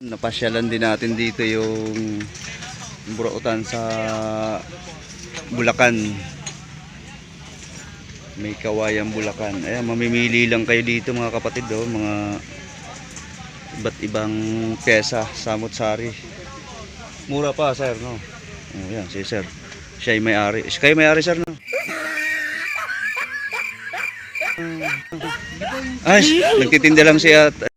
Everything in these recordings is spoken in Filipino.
Napasyalan din natin dito yung burautan sa Bulacan. May kawayan Bulacan. Ayan, mamimili lang kayo dito mga kapatid, oh, mga iba't ibang pyesa, samot-sari. Mura pa, sir, no? Oh, si sir. Siya ay may-ari. Siya kayo may-ari, sir, no? Ay, nagtitinda lang siya at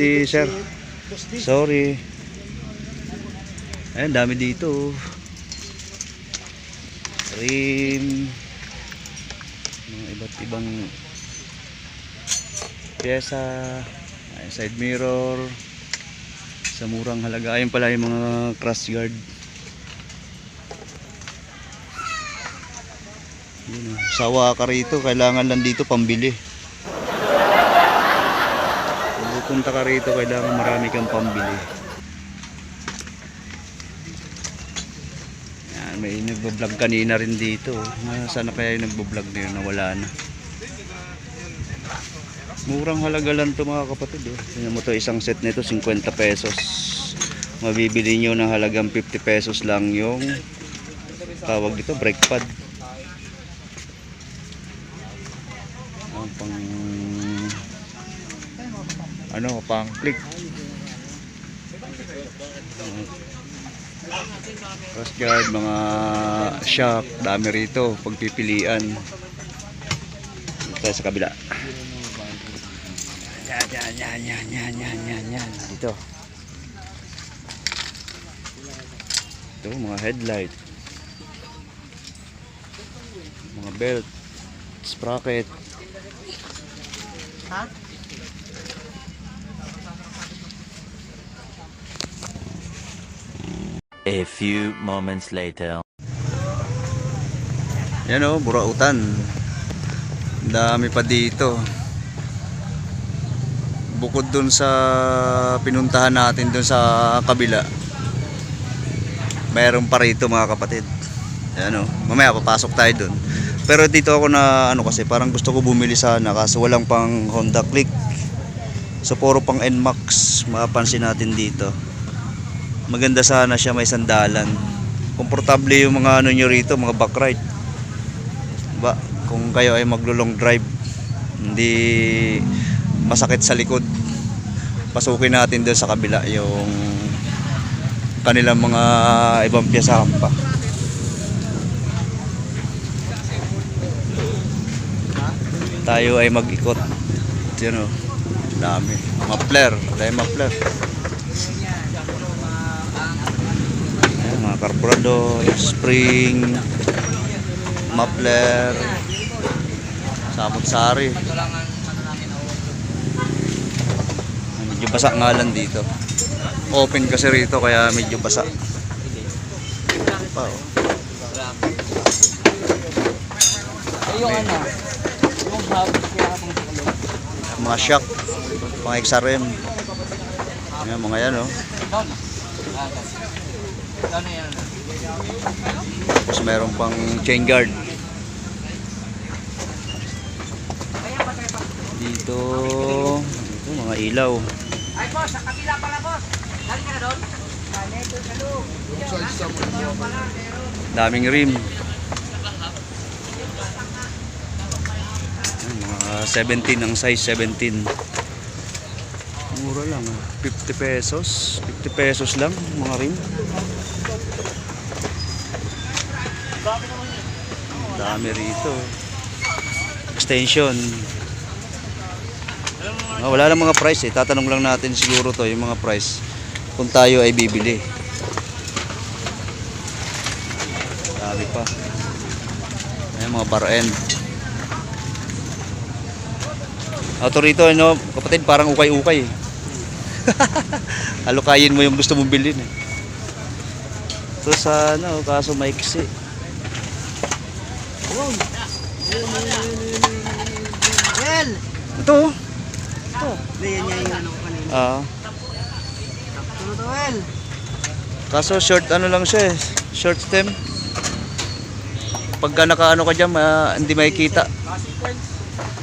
si sir. Sorry. Ayan, dami dito. Rim. Mga iba't ibang pyesa. Ayan, side mirror. Sa murang halaga. Ayun pala yung mga crash guard. Yun. Sawa ka rito. Kailangan lang dito pambili. Pupunta ka rito, kailangan marami kang pambili. Yan, may nagbablog kanina rin dito. Ah, Sana kaya yung nagbablog na yun, nawala na. Murang halaga lang to mga kapatid. Oh. Tingnan mo to, isang set nito 50 pesos. Mabibili nyo ng halagang 50 pesos lang yung tawag dito, brake pad. Ang pang ano, pang click. Cross guard, mga shock, dami rito, pagpipilian. Dito tayo sa kabila. Yan, yan, yan, yan, yan, yan, yan, yan. Dito. Ito, mga headlight. Mga belt, sprocket. A few moments later. Yan o, burautan. Dami pa dito. Bukod dun sa pinuntahan natin dun sa kabila. Mayroon pa rito mga kapatid. Yan o, mamaya papasok tayo dun. Pero dito ako na ano kasi parang gusto ko bumili sana kaso walang pang Honda Click. So puro pang NMAX mapapansin natin dito. Maganda sana siya may sandalan. Komportable yung mga ano nyo rito, mga back ride ba kung kayo ay maglo-long drive hindi masakit sa likod. Pasukin natin doon sa kabila yung kanilang mga ibang piyasahan pa. Tayo ay mag-ikot. Yun o. Dami. Muffler dahil muffler Ayan, mga carburetor spring muffler samot sari. Medyo basa nga lang dito. Open kasi rito kaya medyo basa. Pa oh. Yung ano, yung hub, kaya tulo. mga shock pang XRM Ayan, mga yan oh Down. Ah, down. Down na yan. Tapos meron pang chain guard dito dito mga ilaw Ay, boss, sa kabila pala, boss. Galing ka na doon? daming rim mga 17 ang size 17 mura lang ah. 50 pesos. 50 pesos lang mga rim dami rito. Extension. Ah, wala lang mga price eh. Tatanong lang natin siguro to yung mga price kung tayo ay bibili. Dami pa. Ayan, mga bar end. Auto rito, ano, kapatid, parang ukay-ukay. Alukayin mo yung gusto mong bilhin eh. Ito sa ano, kaso maiksi. Well, Ito. oh. yan yan yung ano kanina. Ah. Ano to, Well? Kaso short ano lang siya eh. Short stem. Pagka nakaano ka dyan, ma- hindi makikita.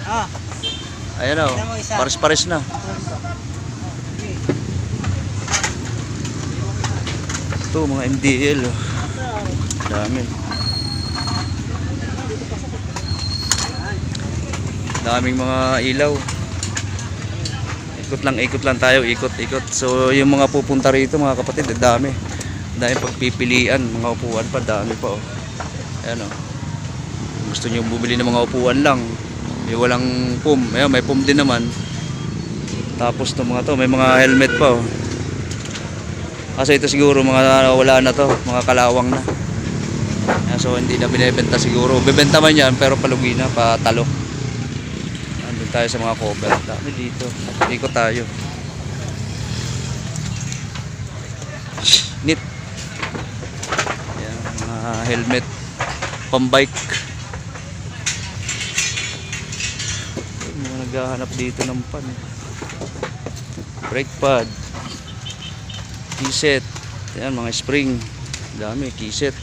Ah, Ayan o. Tingnan mo isa. Pares-pares na. Ito, mga MDL. oh. Dami. Daming mga ilaw. Ikot lang, ikot lang tayo, ikot, ikot. So, yung mga pupunta rito, mga kapatid, dami. Dami pagpipilian, mga upuan pa, dami pa oh. Ayan oh. Gusto nyo bumili ng mga upuan lang. Yung walang pum. Ayan, may pum din naman. Tapos to mga to, may mga helmet pa oh. Kasi ito siguro mga wala na to, mga kalawang na. So hindi na binebenta siguro. Bebenta man yan pero palugi na, patalo. Andun tayo sa mga cover. Dami dito. Ikot tayo. Neat. Ayan, mga helmet. Pambike. Mga naghahanap dito ng pan. Brake pad. Keyset. Ayan, mga spring. Dami, keyset.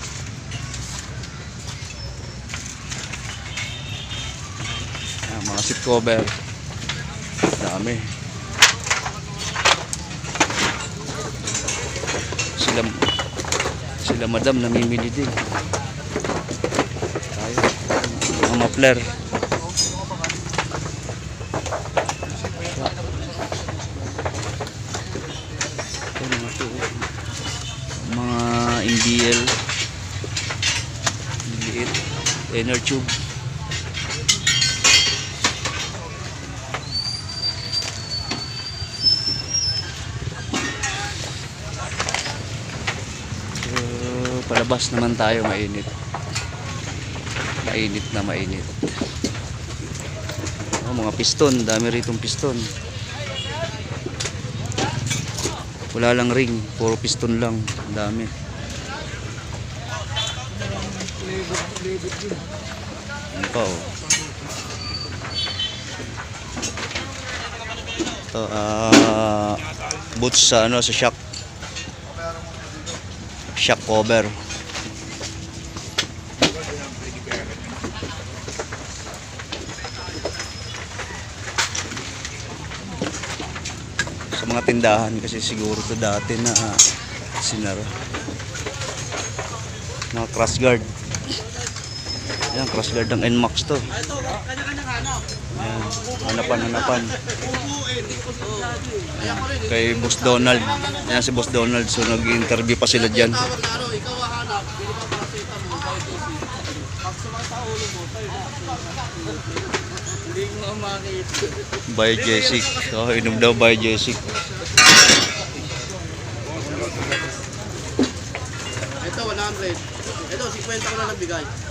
Ayan, mga seat cover. Dami. Sila sila madam namimili din. Tayo. Mga muffler. Ito mga to. Mga MDL. Liit. Inner tube. So, palabas naman tayo mainit. Mainit na mainit. Oh, mga piston, dami ritong piston. Wala lang ring, puro piston lang. Ang dami. Ano pa oh. Ito, ah, boots sa ano, sa shock. Shock cover. sa mga tindahan kasi siguro to dati na ah, sinara mga cross guard yan cross guard ng NMAX to. Yan hanapan hanapan. Yan. kay Boss Donald. Yan si Boss Donald so nag interview pa sila dyan. By Jessic oh inom daw by Jessic Ito, 100. Ito, 50 ko na nagbigay.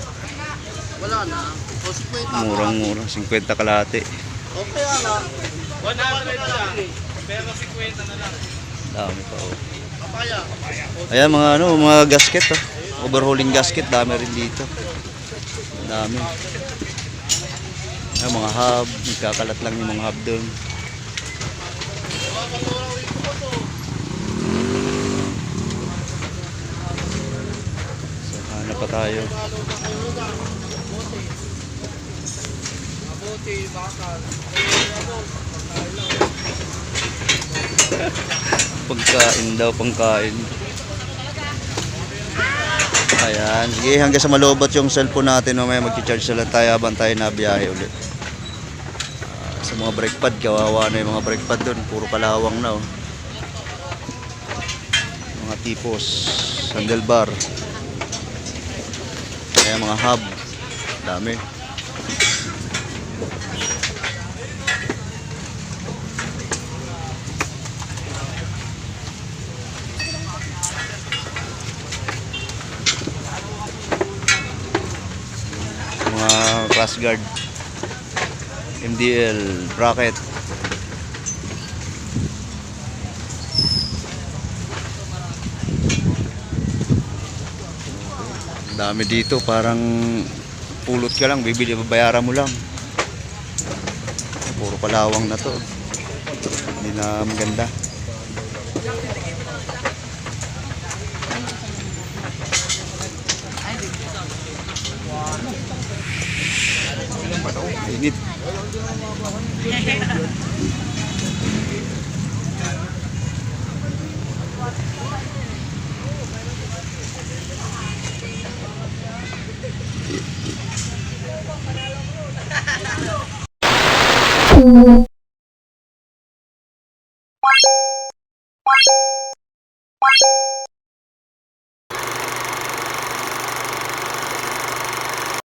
Wala na. O, 50. murang murang 50 kalate Okay, ala. 100 siya. Pero 50 na lang. dami pa oh Papaya. Ayan mga ano, mga gasket oh. Overhauling gasket, dami rin dito. Dami. Ayan, mga hub, nagkakalat lang yung mga hub doon. So, hanap pa tayo. Mabuti, bakal. Pagkain daw, pangkain. Ayan, sige hanggang sa malobot yung cellphone natin, mamaya mag-charge na tayo habang tayo na biyahe ulit. Ah, sa mga brake pad, kawawa na yung mga brake pad doon, puro kalawang na oh. Mga tipos, handlebar. Ayan, mga hub, dami. mga cross guard. MDL bracket. Dami dito parang pulot ka lang bibili babayaran mo lang. Puro palawang na to. Hindi na maganda. Wow. Init.